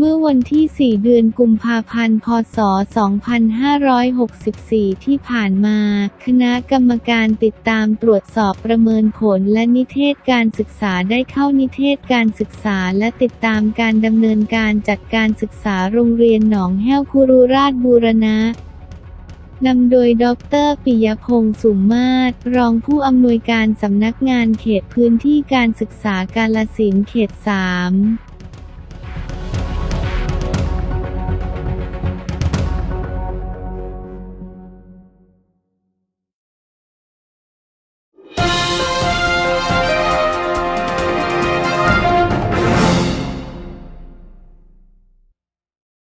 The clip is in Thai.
เมื่อวันที่ 4 เดือนกุมภาพันธ์ พศ 2564 ที่ผ่านมา คณะกรรมการติดตามตรวจสอบประเมินผลและนิเทศการศึกษาได้เข้านิเทศการศึกษาและติดตามการดำเนินการจัดการศึกษาโรงเรียนหนองแห้วคุรุราชบูรณะนำโดยดรปิยพงษ์สุมมาศรองผู้อำนวยการสำนักงานเขตพื้นที่การศึกษากาลสินห์เขต 3